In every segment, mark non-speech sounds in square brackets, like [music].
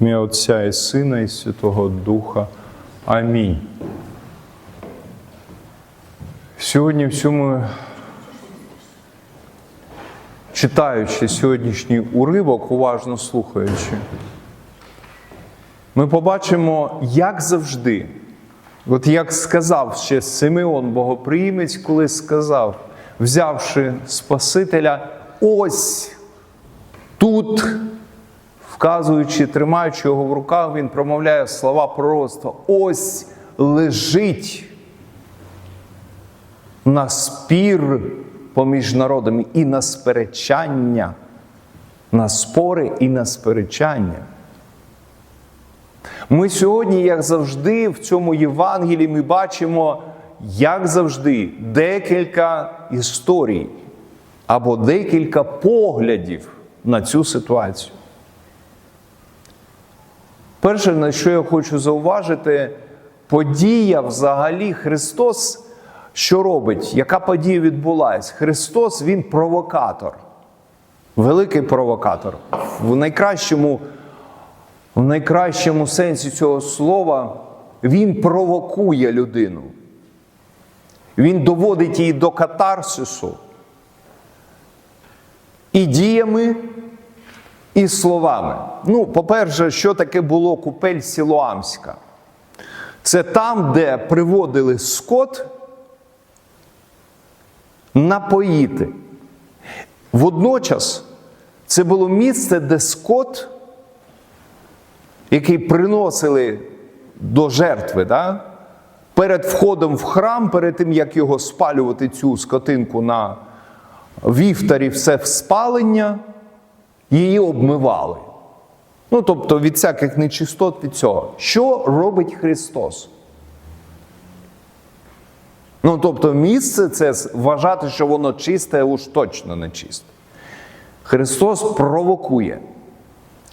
ім'я Отця і Сина, і Святого Духа. Амінь. Сьогодні в цьому, читаючи сьогоднішній уривок, уважно слухаючи, ми побачимо, як завжди, от як сказав ще Симеон Богоприємець, коли сказав, взявши Спасителя, ось тут, вказуючи, тримаючи його в руках, він промовляє слова пророцтва. Ось лежить на спір поміж народами і на сперечання, на спори і на сперечання. Ми сьогодні, як завжди, в цьому Євангелії ми бачимо, як завжди, декілька історій або декілька поглядів на цю ситуацію. Перше, на що я хочу зауважити, подія взагалі Христос, що робить? Яка подія відбулася? Христос Він провокатор, великий провокатор. В найкращому, в найкращому сенсі цього слова Він провокує людину. Він доводить її до катарсису і діями, і словами. Ну, по-перше, що таке було купель Сілоамська? Це там, де приводили скот напоїти. Водночас це було місце, де скот, який приносили до жертви, да? перед входом в храм, перед тим, як його спалювати, цю скотинку на вівтарі, все в спалення, її обмивали. Ну, тобто від всяких нечистот від цього. Що робить Христос? Ну, тобто, місце це вважати, що воно чисте, уж точно не чисте. Христос провокує.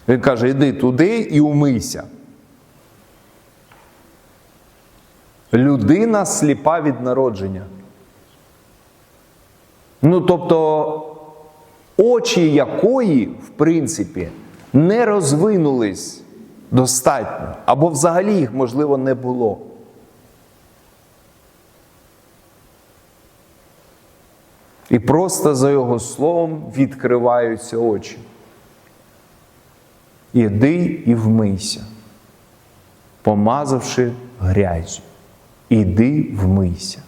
Він каже: йди туди і умийся. Людина сліпа від народження. Ну, тобто, очі якої, в принципі, не розвинулись достатньо, або взагалі їх, можливо, не було. І просто за його словом відкриваються очі. Іди і вмийся, помазавши грязю. Іди вмийся.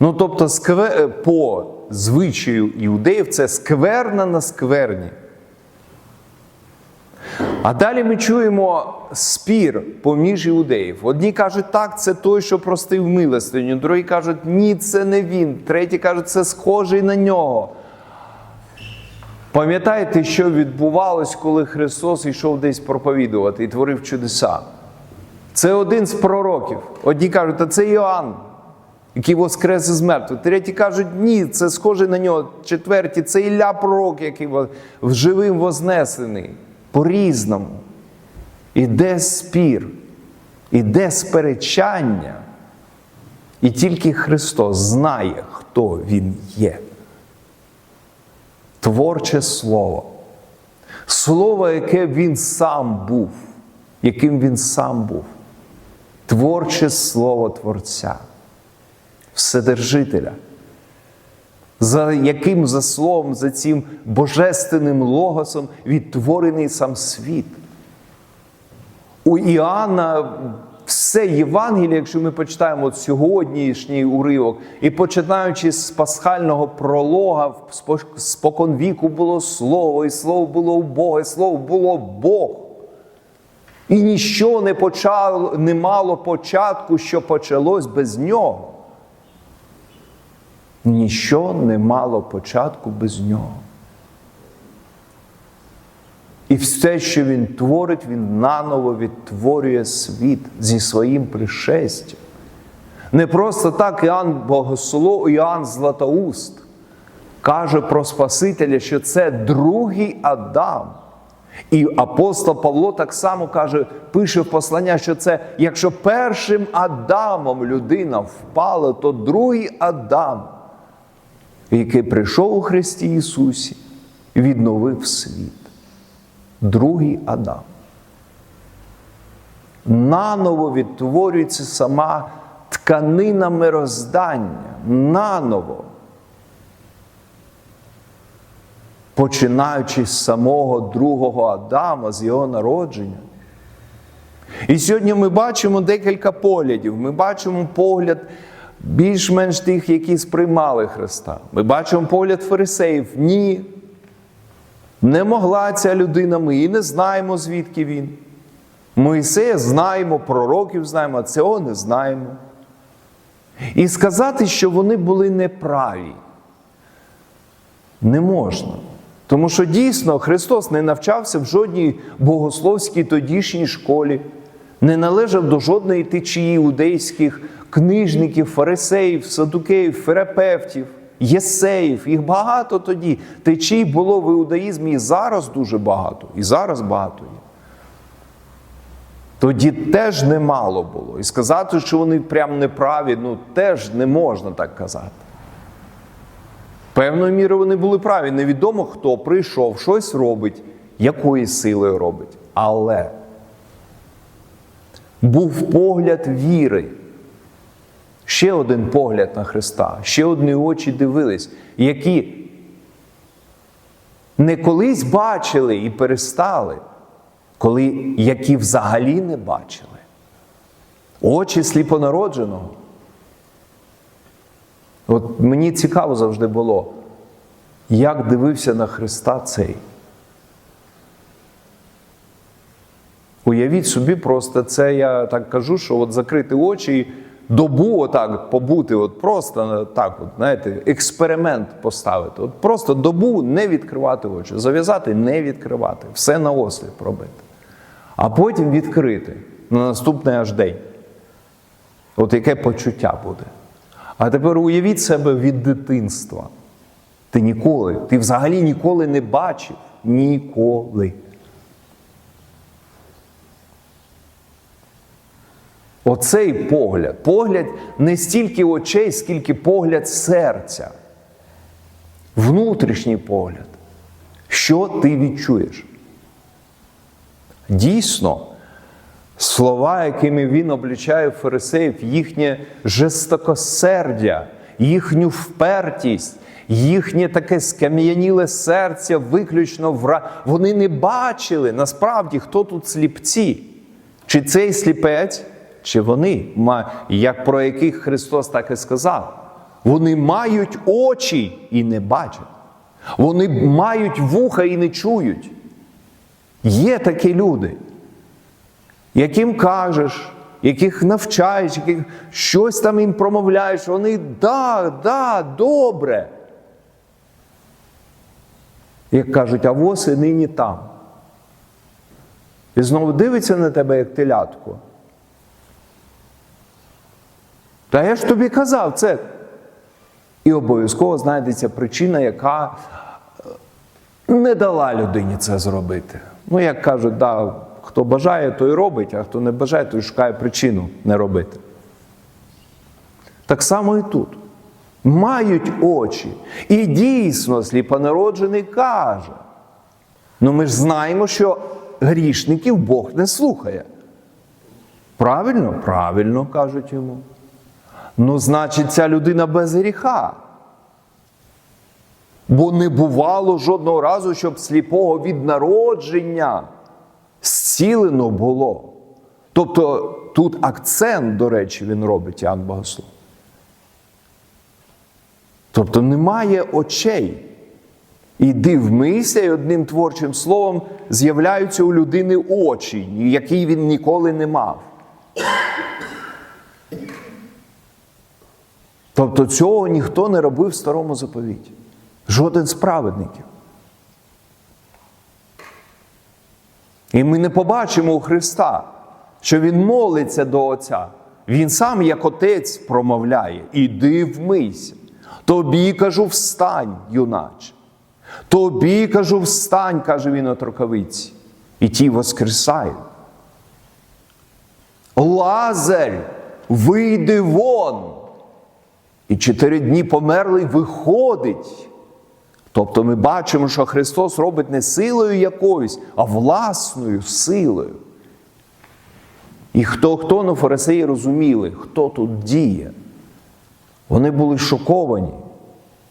Ну, тобто, скве... по звичаю іудеїв це скверна на скверні. А далі ми чуємо спір поміж іудеїв. Одні кажуть, так, це той, що простив милостиню, другі кажуть, ні, це не він. Треті кажуть, це схожий на нього. Пам'ятаєте, що відбувалось, коли Христос йшов десь проповідувати і творив чудеса? Це один з пророків. Одні кажуть, а це Іоанн, який воскрес із мертвих. Треті кажуть, ні, це схоже на нього. Четверті це Ілля пророк, який живим вознесений. По-різному. Іде спір, іде сперечання. І тільки Христос знає, хто Він є. Творче слово. Слово, яке Він сам був, яким Він сам був. Творче слово Творця, Вседержителя, за яким за словом, за цим божественним логосом відтворений сам світ. У Іоанна все Євангеліє, якщо ми почитаємо от сьогоднішній уривок, і починаючи з пасхального пролога, спокон віку було слово, і слово було у Бога, і слово було Бог. І ніщо не почало, не мало початку, що почалось без нього. Ніщо не мало початку без нього. І все, що він творить, він наново відтворює світ зі своїм пришестям. Не просто так Іоанн Богослов, Іоанн Златоуст каже про Спасителя, що це другий Адам. І апостол Павло так само каже, пише в послання, що це якщо першим Адамом людина впала, то другий Адам, який прийшов у Христі Ісусі, і відновив світ. Другий Адам. наново відтворюється сама тканина мироздання. Наново. Починаючи з самого другого Адама, з його народження. І сьогодні ми бачимо декілька поглядів. Ми бачимо погляд більш-менш тих, які сприймали Христа. Ми бачимо погляд фарисеїв. Ні. Не могла ця людина, ми і не знаємо, звідки він. Моїсея знаємо, пророків знаємо, а цього не знаємо. І сказати, що вони були неправі, не можна. Тому що дійсно Христос не навчався в жодній богословській тодішній школі, не належав до жодної течії іудейських книжників, фарисеїв, садукеїв, ферапевтів, єсеїв. Їх багато тоді. Течій було в іудаїзмі і зараз дуже багато, і зараз багато є. Тоді теж немало було. І сказати, що вони прям неправі, ну теж не можна так казати. Певною мірою вони були праві. Невідомо, хто прийшов, щось робить, якої силою робить. Але був погляд віри. Ще один погляд на Христа, ще одні очі дивились, які не колись бачили і перестали, коли які взагалі не бачили. Очі сліпонародженого. От мені цікаво завжди було, як дивився на Христа цей. Уявіть собі, просто це я так кажу, що от закрити очі добу отак побути, от просто так, от, знаєте, експеримент поставити. От Просто добу не відкривати очі, зав'язати, не відкривати, все на осліп робити. А потім відкрити на наступний аж день. От яке почуття буде. А тепер уявіть себе від дитинства. Ти ніколи, ти взагалі ніколи не бачив. Ніколи. Оцей погляд, погляд не стільки очей, скільки погляд серця. Внутрішній погляд. Що ти відчуєш? Дійсно, слова, якими він облічає фарисеїв, їхнє жестокосердя, їхню впертість, їхнє таке скам'яніле серце, виключно вра... Вони не бачили насправді, хто тут сліпці. Чи цей сліпець, чи вони, як про яких Христос так і сказав. Вони мають очі і не бачать. Вони мають вуха і не чують. Є такі люди, яким кажеш, яких навчаєш, яких щось там їм промовляєш, вони да, да, добре. Як кажуть, а воси нині там. І знову дивиться на тебе, як телятко. Та я ж тобі казав це. І обов'язково знайдеться причина, яка не дала людині це зробити. Ну, як кажуть, да, хто бажає, той робить, а хто не бажає, той шукає причину не робити. Так само і тут. Мають очі. І дійсно сліпонароджений каже. Ну ми ж знаємо, що грішників Бог не слухає. Правильно? Правильно, кажуть йому. Ну, значить, ця людина без гріха. Бо не бувало жодного разу, щоб сліпого від народження зцілено було. Тобто тут акцент, до речі, він робить Іоанн Богослов. Тобто немає очей. Іди вмийся, і одним творчим словом з'являються у людини очі, які він ніколи не мав. Тобто цього ніхто не робив в старому заповіті. Жоден з праведників. І ми не побачимо у Христа, що Він молиться до Отця. Він сам, як отець, промовляє: Іди вмийся. Тобі кажу, встань, юначе. Тобі кажу, встань, каже він от рукавиці, і ті воскресають. Лазарь, вийди вон. І чотири дні померлий виходить. Тобто ми бачимо, що Христос робить не силою якоюсь, а власною силою. І хто хто, ну фарисеї розуміли, хто тут діє. Вони були шоковані,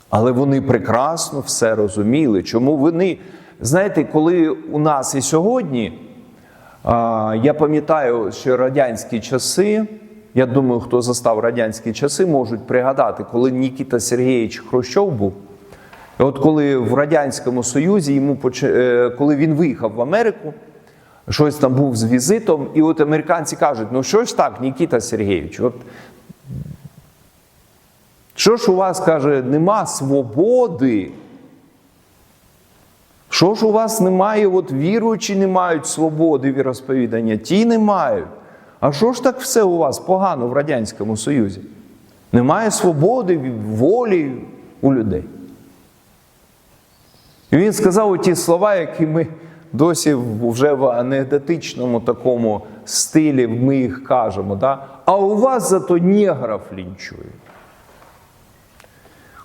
але вони прекрасно все розуміли. Чому вони, знаєте, коли у нас і сьогодні, я пам'ятаю, що радянські часи, я думаю, хто застав радянські часи, можуть пригадати, коли Нікіта Сергійович Хрущов був. От коли в Радянському Союзі йому поч- е, коли він виїхав в Америку, щось там був з візитом, і от американці кажуть: ну що ж так, Нікіта Сергійович, от що ж у вас каже, нема свободи? Що ж у вас немає, от віруючі не мають свободи віросповідання, ті не мають. А що ж так все у вас погано в Радянському Союзі? Немає свободи, волі у людей. І він сказав оті слова, які ми досі вже в анекдотичному такому стилі ми їх кажемо. Да? А у вас зато негров лінчують.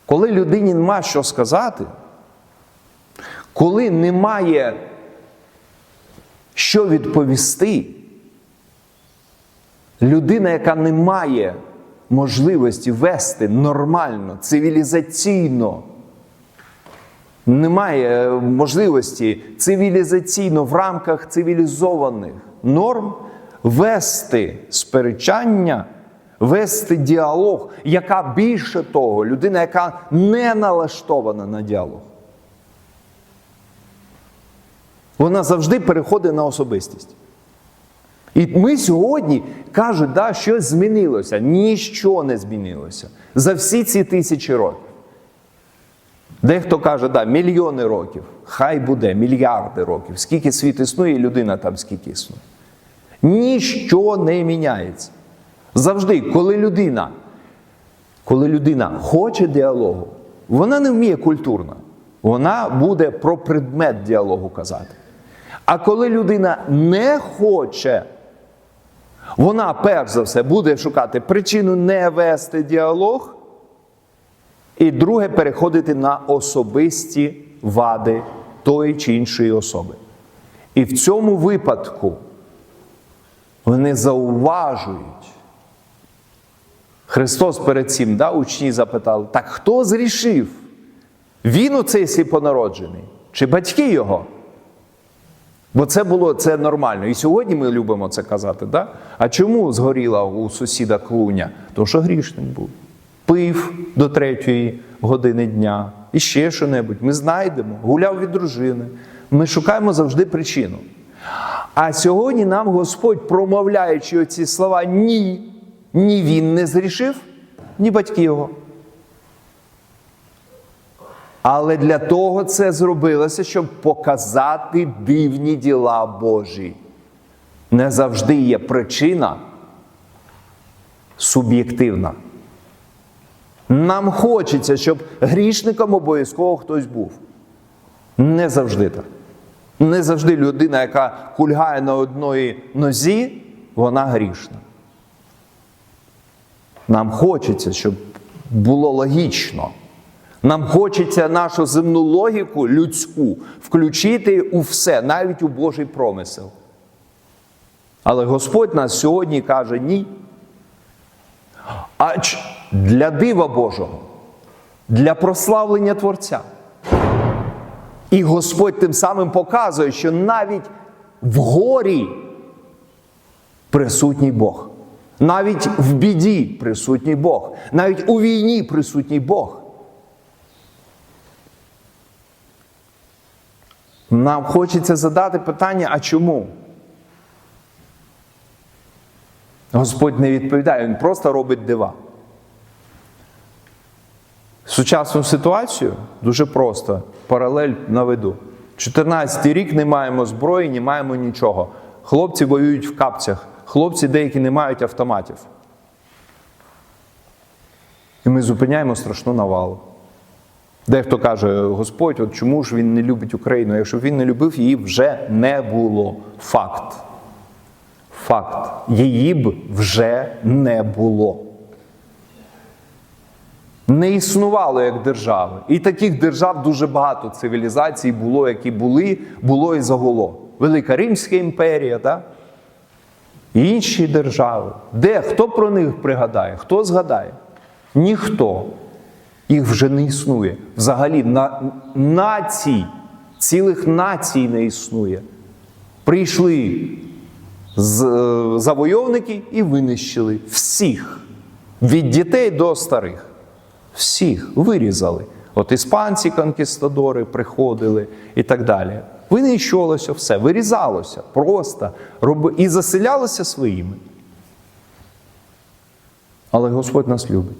Коли людині нема що сказати, коли немає що відповісти, людина, яка не має можливості вести нормально, цивілізаційно, немає е, можливості цивілізаційно в рамках цивілізованих норм вести сперечання, вести діалог, яка більше того, людина, яка не налаштована на діалог. Вона завжди переходить на особистість. І ми сьогодні кажуть, да, щось змінилося. Ніщо не змінилося за всі ці тисячі років. Дехто каже, да, мільйони років, хай буде, мільярди років. Скільки світ існує, і людина там скільки існує. Ніщо не міняється. Завжди, коли людина, коли людина хоче діалогу, вона не вміє культурно. Вона буде про предмет діалогу казати. А коли людина не хоче, вона перш за все буде шукати причину не вести діалог. І друге переходити на особисті вади тої чи іншої особи. І в цьому випадку вони зауважують. Христос перед цим, да, учні запитали: так хто зрішив? Він оцей сліпонароджений, чи батьки його? Бо це було це нормально. І сьогодні ми любимо це казати. Да? А чому згоріла у сусіда клуня? Тому що грішник був. Пив до третьої години дня і ще що-небудь. Ми знайдемо, гуляв від дружини. Ми шукаємо завжди причину. А сьогодні нам Господь, промовляючи оці слова, ні, ні він не зрішив, ні батьки його. Але для того це зробилося, щоб показати дивні діла Божі. Не завжди є причина суб'єктивна. Нам хочеться, щоб грішником обов'язково хтось був. Не завжди так. Не завжди людина, яка кульгає на одної нозі, вона грішна. Нам хочеться, щоб було логічно. Нам хочеться нашу земну логіку людську включити у все, навіть у Божий промисел. Але Господь нас сьогодні каже ні. А для дива Божого, для прославлення Творця. І Господь тим самим показує, що навіть в горі присутній Бог. Навіть в біді присутній Бог. Навіть у війні присутній Бог. Нам хочеться задати питання, а чому? Господь не відповідає, Він просто робить дива. Сучасну ситуацію дуже просто, паралель наведу. 14 й рік не маємо зброї, не маємо нічого. Хлопці воюють в капцях, хлопці деякі не мають автоматів. І ми зупиняємо страшну навалу. Дехто каже, Господь, от чому ж він не любить Україну? Якщо б він не любив, її вже не було. Факт. Факт. Її б вже не було. Не існувало як держави. І таких держав дуже багато цивілізацій було, які були, було і загуло. Велика Римська імперія, так? інші держави. Де? Хто про них пригадає? Хто згадає? Ніхто. Їх вже не існує. Взагалі на, націй, цілих націй не існує. Прийшли з, е, завойовники і винищили всіх. Від дітей до старих. Всіх вирізали. От іспанці конкістадори приходили і так далі. Винищувалося все, вирізалося просто роби- і заселялося своїми. Але Господь нас любить.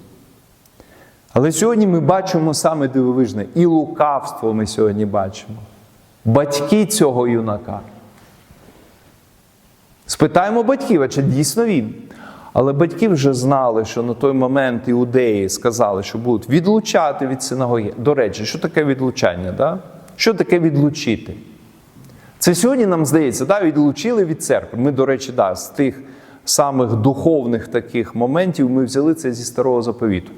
Але сьогодні ми бачимо саме дивовижне, і лукавство ми сьогодні бачимо. Батьки цього юнака. Спитаємо батьків, а чи дійсно він? Але батьки вже знали, що на той момент іудеї сказали, що будуть відлучати від синагоги. До речі, що таке відлучання? Да? Що таке відлучити? Це сьогодні нам здається, да, відлучили від церкви. Ми, до речі, да, з тих самих духовних таких моментів ми взяли це зі старого заповіту.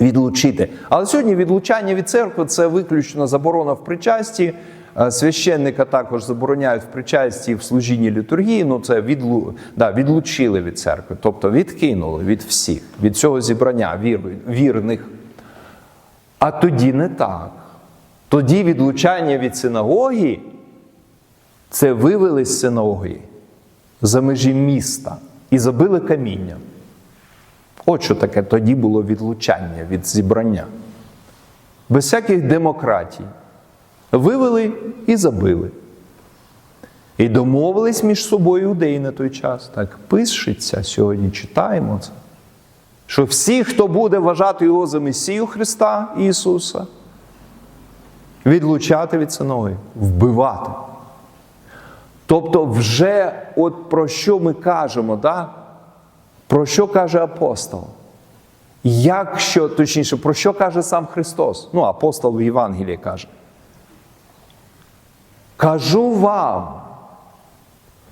Відлучити. Але сьогодні відлучання від церкви це виключно заборона в причасті. Е, Священника також забороняють в причасті в служінні літургії. Ну це відлу... да, відлучили від церкви, тобто відкинули від всіх, від цього зібрання вір... вірних. А тоді не так. Тоді відлучання від синагоги це вивели з синагоги за межі міста і забили камінням. От що таке тоді було відлучання від зібрання. Без всяких демократій. Вивели і забили. І домовились між собою іудеї на той час. Так пишеться сьогодні, читаємо це. Що всі, хто буде вважати його за Месію Христа Ісуса, відлучати від синоги, вбивати. Тобто, вже от про що ми кажемо, да? Про що каже апостол? Якщо, точніше, про що каже сам Христос? Ну, апостол в Євангелії каже. Кажу вам,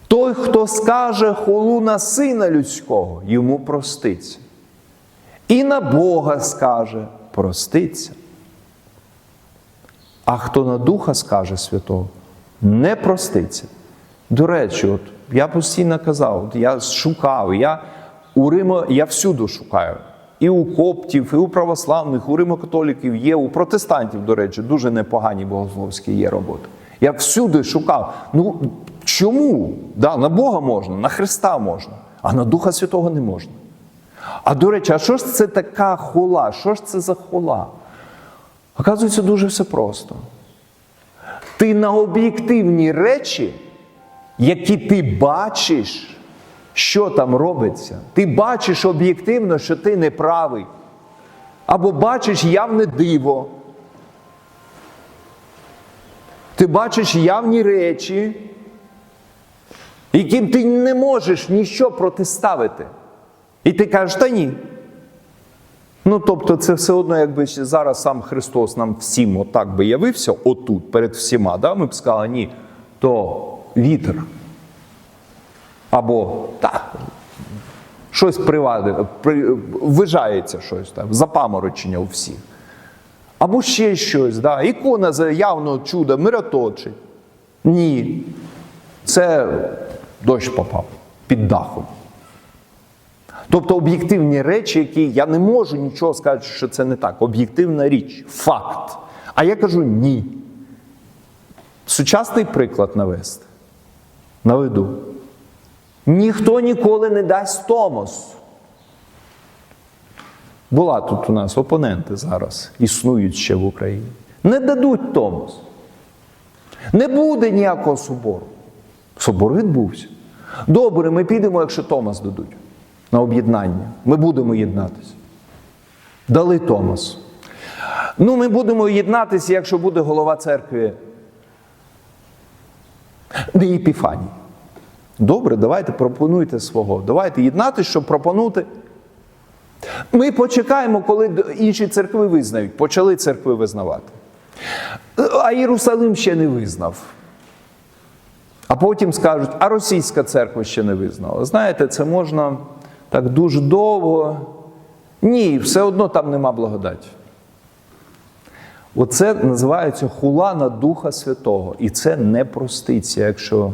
той, хто скаже хулу на сина людського, йому проститься. І на Бога скаже, проститься. А хто на Духа скаже Святого, не проститься. До речі, от я постійно казав, от я шукав, я у Рима, я всюди шукаю. І у коптів, і у православних, у римокатоліків є, у протестантів, до речі, дуже непогані богословські є роботи. Я всюди шукав. Ну чому? Да, на Бога можна, на Христа можна, а на Духа Святого не можна. А до речі, а що ж це така хула? Що ж це за хула? Оказується, дуже все просто. Ти на об'єктивні речі, які ти бачиш, що там робиться, ти бачиш об'єктивно, що ти не правий. Або бачиш явне диво. Ти бачиш явні речі, яким ти не можеш нічого протиставити. І ти кажеш, та ні. Ну, тобто, це все одно, якби зараз сам Христос нам всім отак би явився, отут, перед всіма, да? ми б сказали, ні, то вітер. Або так, щось приваде, при, вижається щось там, запаморочення у всіх. Або ще щось, да? ікона явно чудо мироточить. Ні. Це дощ попав під дахом. Тобто об'єктивні речі, які я не можу нічого сказати, що це не так. Об'єктивна річ, факт. А я кажу ні. Сучасний приклад навести. Наведу. Ніхто ніколи не дасть Томос. Була тут у нас опоненти зараз, існують ще в Україні. Не дадуть Томос. Не буде ніякого собору. Собор відбувся. Добре, ми підемо, якщо Томас дадуть на об'єднання. Ми будемо єднатися. Дали Томас. Ну, ми будемо єднатися, якщо буде голова церкви. Не Епіфаній. Добре, давайте пропонуйте свого. Давайте єднатися, щоб пропонувати. Ми почекаємо, коли інші церкви визнають. Почали церкви визнавати. А Єрусалим ще не визнав. А потім скажуть, а російська церква ще не визнала. Знаєте, це можна так дуже довго. Ні, все одно там нема благодаті. Оце називається хула на Духа Святого. І це не проститься, якщо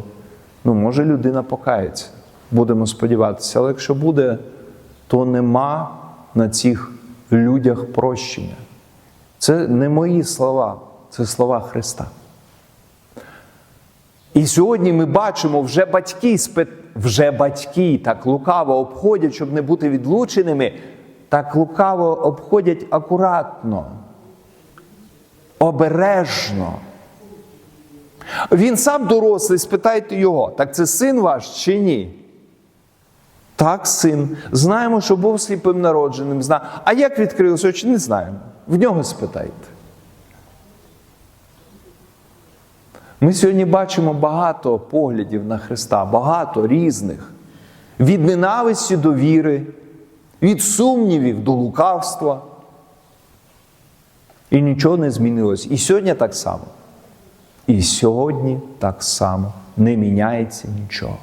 ну, може людина покається. Будемо сподіватися, але якщо буде, то нема на цих людях прощення. Це не мої слова, це слова Христа. І сьогодні ми бачимо, вже батьки вже батьки так лукаво обходять, щоб не бути відлученими, так лукаво обходять акуратно, обережно. Він сам дорослий, спитайте його, так це син ваш чи ні? Так, син. Знаємо, що був сліпим народженим. Зна... А як відкрилися очі, не знаємо. В нього спитайте. Ми сьогодні бачимо багато поглядів на Христа, багато різних. Від ненависті до віри, від сумнівів до лукавства. І нічого не змінилось. І сьогодні так само. І сьогодні так само не міняється нічого.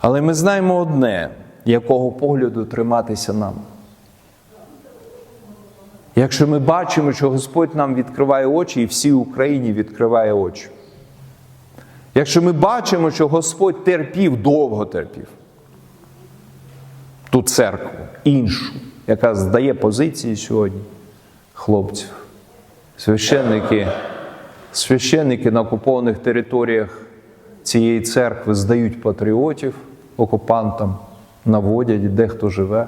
Але ми знаємо одне, якого погляду триматися нам. Якщо ми бачимо, що Господь нам відкриває очі, і всій Україні відкриває очі. Якщо ми бачимо, що Господь терпів, довго терпів ту церкву, іншу, яка здає позиції сьогодні хлопців, священники, священники на окупованих територіях цієї церкви здають патріотів окупантам, наводять, де хто живе.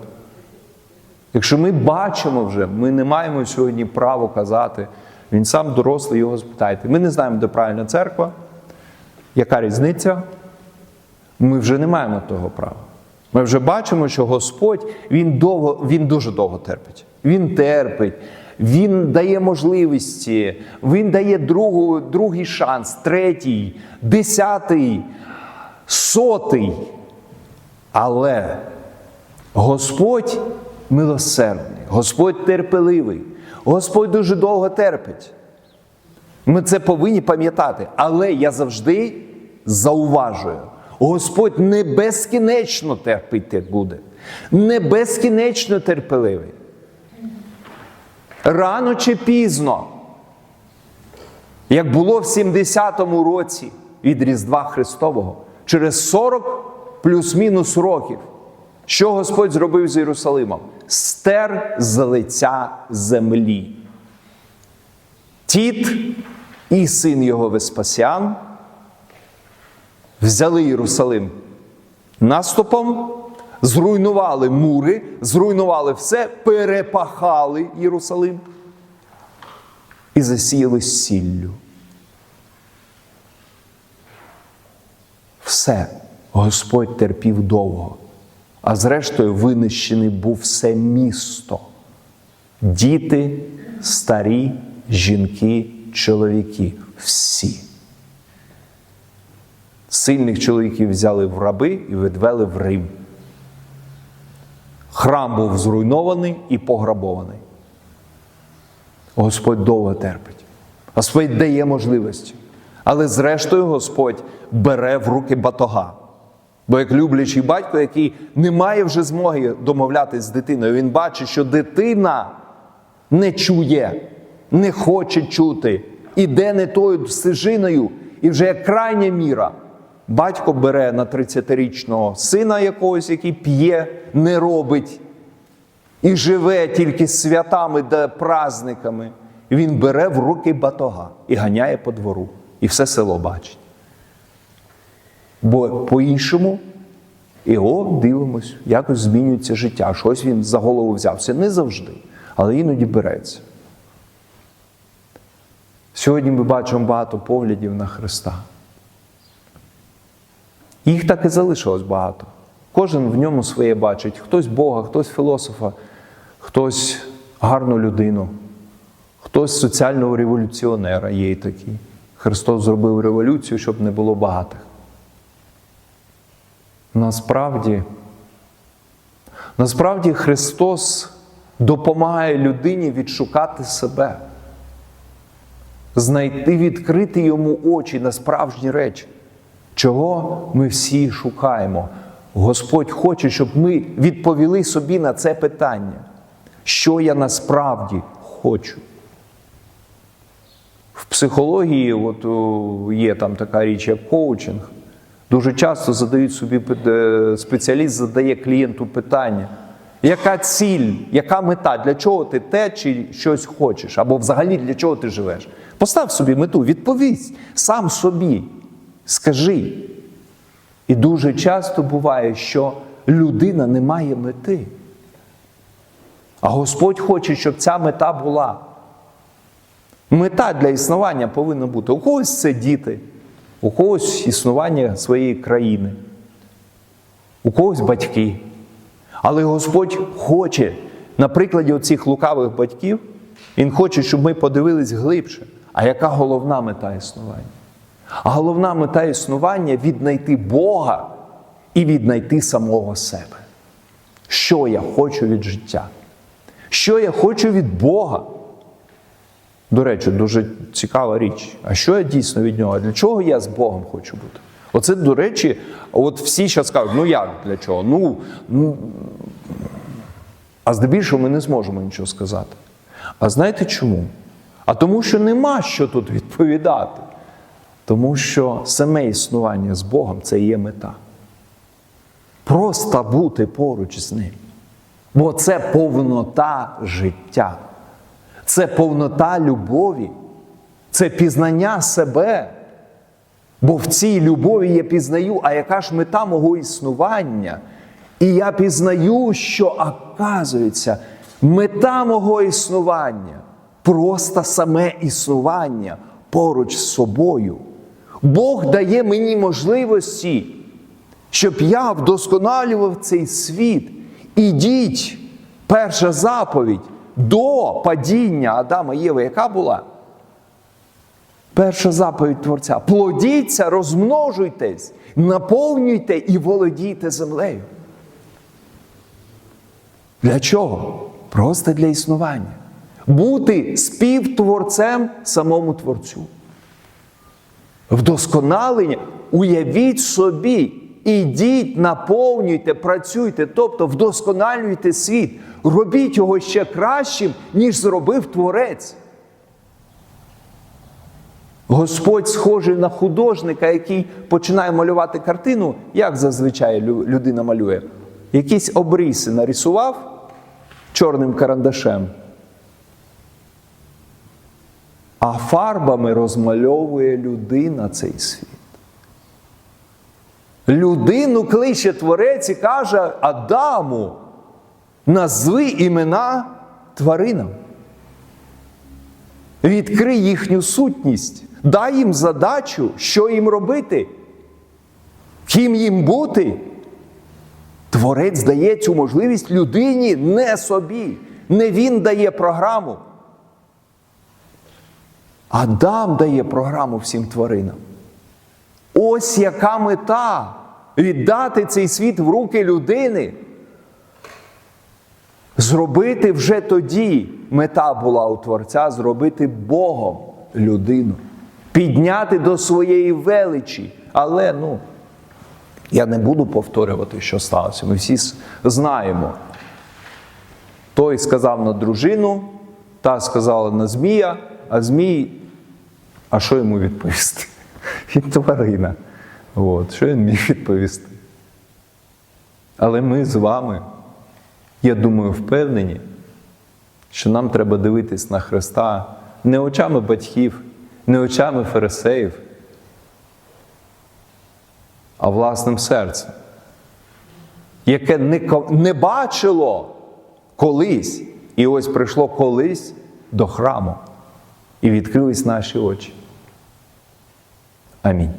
Якщо ми бачимо вже, ми не маємо сьогодні права казати, він сам дорослий, його спитайте. Ми не знаємо, де правильна церква, яка різниця. Ми вже не маємо того права. Ми вже бачимо, що Господь він, довго, він дуже довго терпить. Він терпить, Він дає можливості, Він дає другу, другий шанс, третій, десятий, сотий. Але Господь милосердний, Господь терпеливий, Господь дуже довго терпить. Ми це повинні пам'ятати. Але я завжди зауважую, Господь не безкінечно терпити буде, не безкінечно терпеливий. Рано чи пізно, як було в 70-му році від Різдва Христового, через 40 плюс-мінус років, що Господь зробив з Єрусалимом? Стер з лиця землі. Тіт і син його Веспасіан взяли Єрусалим наступом, зруйнували мури, зруйнували все, перепахали Єрусалим і засіяли сіллю. Все Господь терпів довго, а зрештою винищений був все місто. Діти, старі, жінки, чоловіки всі. Сильних чоловіків взяли в раби і відвели в Рим. Храм був зруйнований і пограбований. Господь довго терпить. Господь дає можливості. Але зрештою Господь бере в руки батога. Бо як люблячий батько, який не має вже змоги домовлятись з дитиною, він бачить, що дитина не чує, не хоче чути, іде не тою стежиною, і вже як крайня міра. Батько бере на 30-річного сина якогось, який п'є, не робить і живе тільки святами та праздниками. Він бере в руки батога і ганяє по двору. І все село бачить. Бо по-іншому його дивимось, якось змінюється життя. Щось він за голову взявся. Не завжди, але іноді береться. Сьогодні ми бачимо багато поглядів на Христа. Їх так і залишилось багато. Кожен в ньому своє бачить. Хтось Бога, хтось філософа, хтось гарну людину, хтось соціального революціонера є і такий. Христос зробив революцію, щоб не було багатих. Насправді, насправді Христос допомагає людині відшукати себе, знайти, відкрити йому очі на справжні речі. Чого ми всі шукаємо? Господь хоче, щоб ми відповіли собі на це питання, що я насправді хочу. В психології от, є там така річ, як коучинг. Дуже часто задають собі е, спеціаліст задає клієнту питання: яка ціль, яка мета, для чого ти те чи щось хочеш, або взагалі для чого ти живеш? Постав собі мету, відповість сам собі, скажи. І дуже часто буває, що людина не має мети. А Господь хоче, щоб ця мета була. Мета для існування повинна бути. У когось це діти, у когось існування своєї країни, у когось батьки. Але Господь хоче, на прикладі оцих лукавих батьків, Він хоче, щоб ми подивились глибше. А яка головна мета існування? А головна мета існування віднайти Бога і віднайти самого себе. Що я хочу від життя? Що я хочу від Бога? До речі, дуже цікава річ. А що я дійсно від нього? Для чого я з Богом хочу бути? Оце, до речі, от всі зараз кажуть, ну як для чого? Ну, ну, а здебільшого ми не зможемо нічого сказати. А знаєте чому? А тому, що нема що тут відповідати. Тому що саме існування з Богом це є мета. Просто бути поруч з ним. Бо це повнота життя, це повнота любові, це пізнання себе. Бо в цій любові я пізнаю, а яка ж мета мого існування? І я пізнаю, що оказується, мета мого існування просто саме існування поруч з собою. Бог дає мені можливості, щоб я вдосконалював цей світ. Ідіть, перша заповідь до падіння Адама і Єви, яка була? Перша заповідь Творця. Плодіться, розмножуйтесь, наповнюйте і володійте землею. Для чого? Просто для існування. Бути співтворцем самому Творцю. Вдосконалення, уявіть собі, ідіть, наповнюйте, працюйте, тобто вдосконалюйте світ, робіть його ще кращим, ніж зробив Творець. Господь схожий на художника, який починає малювати картину, як зазвичай людина малює. Якісь обриси нарисував чорним карандашем, а фарбами розмальовує людина цей світ. Людину кличе творець і каже Адаму, назви імена тваринам. Відкрий їхню сутність, дай їм задачу, що їм робити, ким їм бути. Творець дає цю можливість людині, не собі. Не він дає програму. Адам дає програму всім тваринам. Ось яка мета віддати цей світ в руки людини. Зробити вже тоді мета була у Творця зробити Богом людину, підняти до своєї величі. Але ну, я не буду повторювати, що сталося. Ми всі знаємо. Той сказав на дружину, та сказала на Змія, а Змій, а що йому відповісти? [laughs] Він тварина. От, що він міг відповісти? Але ми з вами, я думаю, впевнені, що нам треба дивитись на Христа не очами батьків, не очами фарисеїв, а власним серцем, яке не, не бачило колись, і ось прийшло колись до храму, і відкрились наші очі. Амінь.